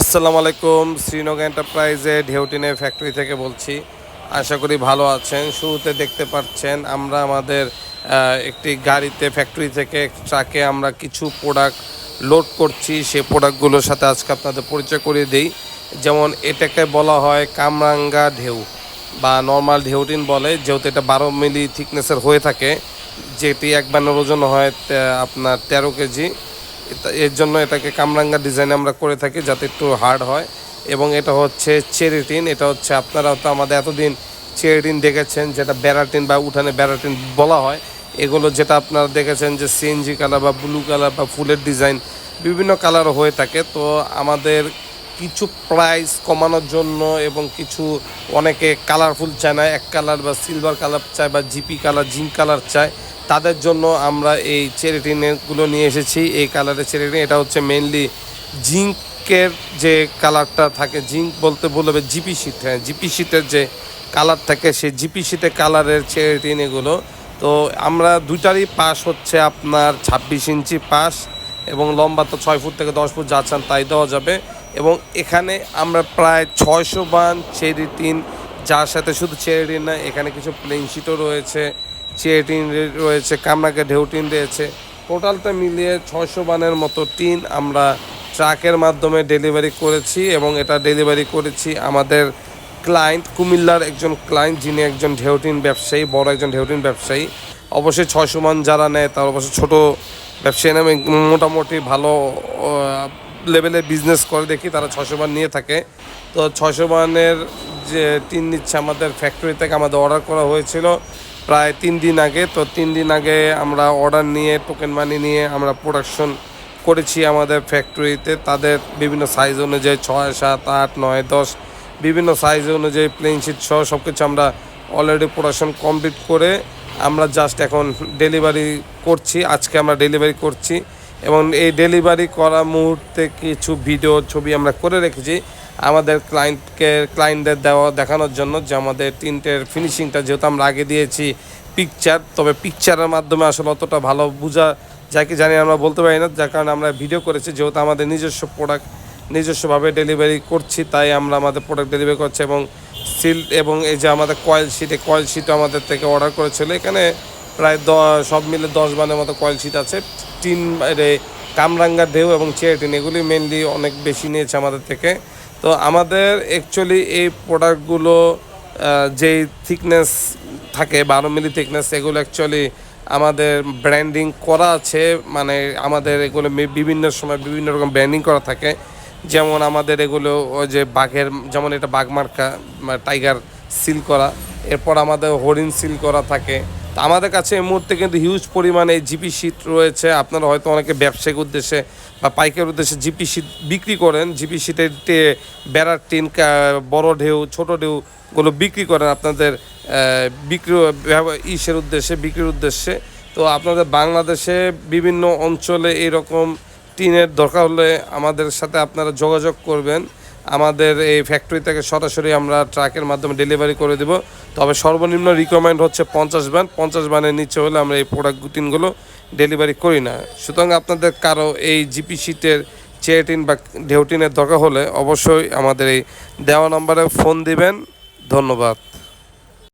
আসসালামু আলাইকুম, শ্রীনগর এন্টারপ্রাইজে ঢেউটিনে ফ্যাক্টরি থেকে বলছি। আশা করি ভালো আছেন, শুরুতে দেখতে পাচ্ছেন আমরা আমাদের একটি গাড়িতে ফ্যাক্টরি থেকে ট্রাকে আমরা কিছু প্রোডাক্ট লোড করছি। সেই প্রোডাক্টগুলোর সাথে আজকে আপনাদের পরিচয় করিয়ে দিই। যেমন এটাকে বলা হয় কামরাঙ্গা ঢেউ বা নর্মাল ঢেউটিন বলে, যেহেতু এটা বারো মিলি থিকনেসের হয়ে থাকে, যেটি এক ওজন হয় আপনার তেরো কেজি। এর জন্য এটাকে কামরাঙ্গা ডিজাইন আমরা করে থাকি যাতে একটু হার্ড হয়। এবং এটা হচ্ছে চেরিটিন এটা হচ্ছে আপনারা তো আমাদের এতদিন চেরিটিন দেখেছেন, যেটা ব্যারাটিন বা উঠানে ব্যারাটিন বলা হয়। এগুলো যেটা আপনারা দেখেছেন যে সিএনজি কালার বা ব্লু কালার বা ফুলের ডিজাইন বিভিন্ন কালার হয়ে থাকে। তো আমাদের কিছু প্রাইস কমানোর জন্য এবং কিছু অনেকে কালারফুল চায় না, এক কালার বা সিলভার কালার চায় বা জিপি কালার জিঙ্ক কালার চায়। তাদের জন্য আমরা এই চেরিটিনগুলো নিয়ে এসেছি। এই কালারের চেরিটিন এটা হচ্ছে মেনলি জিঙ্কের যে কালারটা থাকে, জিঙ্ক বলতে বলবে জিপি শীট হ্যাঁ জিপি শীটের যে কালার থাকে, সেই জিপি শীটের কালারের চেরিটিন এগুলো তো আমরা দুইটারই পাশ হচ্ছে আপনার ছাব্বিশ ইঞ্চি পাশ এবং লম্বা তো ছয় ফুট থেকে দশ ফুট যা চান তাই দেওয়া যাবে। এবং এখানে আমরা প্রায় ছয়শো বান চেরিটিন যার সাথে শুধু চেরিটিন না, এখানে কিছু প্লেন শিটও রয়েছে। চেরিটিন রয়েছে, কামরাকে ঢেউটিন রয়েছে টোটালটা মিলিয়ে ছয়শো বানের মতো টিন আমরা ট্রাকের মাধ্যমে ডেলিভারি করেছি এবং এটা ডেলিভারি করেছি আমাদের ক্লায়েন্ট, কুমিল্লার একজন ক্লায়েন্ট যিনি একজন ঢেউটিন ব্যবসায়ী, বড় একজন ঢেউটিন ব্যবসায়ী। অবশ্যই ছয়শো মান যারা নেয় তার অবশ্যই ছোটো ব্যবসায়ী নামে মোটামুটি ভালো লেভেলে বিজনেস করে দেখি, তারা ছশো মান নিয়ে থাকে। তো ছশো মানের যে টিন নিচ্ছে আমাদের ফ্যাক্টরি থেকে আমাদের অর্ডার করা হয়েছিল। প্রায় তিন দিন আগে, তো তিন দিন আগে আমরা অর্ডার নিয়ে টোকেন মানি নিয়ে আমরা প্রোডাকশন করেছি আমাদের ফ্যাক্টরিতে তাদের বিভিন্ন সাইজ অনুযায়ী ছয়, সাত, আট, নয়, দশ, বিভিন্ন সাইজ অনুযায়ী প্লেন শিট সহ সব কিছু আমরা অলরেডি প্রোডাকশন কমপ্লিট করে আমরা জাস্ট এখন ডেলিভারি করছি, আজকে আমরা ডেলিভারি করছি। এবং এই ডেলিভারি করা মুহূর্তে কিছু ভিডিও ছবি আমরা করে রেখেছি। আমাদের ক্লায়েন্টকে ক্লায়েন্টদের দেওয়া, দেখানোর জন্য যে আমাদের তিনটের ফিনিশিংটা যেহেতু আমরা আগে দিয়েছি পিকচার তবে পিকচারের মাধ্যমে আসলে অতটা ভালো বোঝা যাকে জানি আমরা বলতে পারি না। যার কারণে আমরা ভিডিও করেছি, যেহেতু আমাদের নিজস্ব প্রোডাক্ট নিজস্বভাবে ডেলিভারি করছি, তাই আমরা আমাদের প্রোডাক্ট ডেলিভারি করছি এবং সিল এবং এই যে আমাদের কয়েল শিটে কয়েল শিটও আমাদের থেকে অর্ডার করেছিল। এখানে প্রায় সব মিলে দশ বানের মতো কয়েল শিট আছে। টিন বাইরে কামরাঙ্গা ঢেউ এবং চেয়ার টিন এগুলি মেনলি অনেক বেশি নিয়েছে আমাদের থেকে। তো আমাদের অ্যাকচুয়ালি এই প্রোডাক্টগুলো যেই থিকনেস থাকে, বারো মিলি থিকনেস এগুলো অ্যাকচুয়ালি আমাদের ব্র্যান্ডিং করা আছে। মানে আমাদের এগুলো বিভিন্ন সময় বিভিন্ন রকম ব্র্যান্ডিং করা থাকে। যেমন আমাদের এগুলো ওই যে বাঘের, যেমন এটা বাঘ মার্কা টাইগার সিল করা। এরপর আমাদের হরিণ সিল করা থাকে। তো আমাদের কাছে এই মুহূর্তে কিন্তু হিউজ পরিমাণে জিপি শীট রয়েছে। আপনারা হয়তো অনেকে ব্যবসায়িক উদ্দেশ্যে বা পাইকারি উদ্দেশ্যে জিপি শীট বিক্রি করেন। জিপি শীটের টে- বেড়ার টিন বড় ঢেউ, ছোট ঢেউগুলো বিক্রি করেন আপনাদের বিক্রি ইসের উদ্দেশ্যে, বিক্রির উদ্দেশ্যে। তো আপনাদের বাংলাদেশে বিভিন্ন অঞ্চলে এরকম টিনের দরকার হলে আমাদের সাথে আপনারা যোগাযোগ করবেন। আমাদের এই ফ্যাক্টরি থেকে সরাসরি আমরা ট্রাকের মাধ্যমে ডেলিভারি করে দেব। তবে সর্বনিম্ন রিকমেন্ড হচ্ছে পঞ্চাশ ব্যান পঞ্চাশ ব্যানের নিচে হলে আমরা এই প্রোডাক্ট গুটিনগুলো ডেলিভারি করি না। সুতরাং আপনাদের কারও এই জিপি শিটের চেয়ারটিন বা ঢেউটিনের দরকার হলে অবশ্যই আমাদের এই দেওয়া নম্বরে ফোন দিবেন। ধন্যবাদ।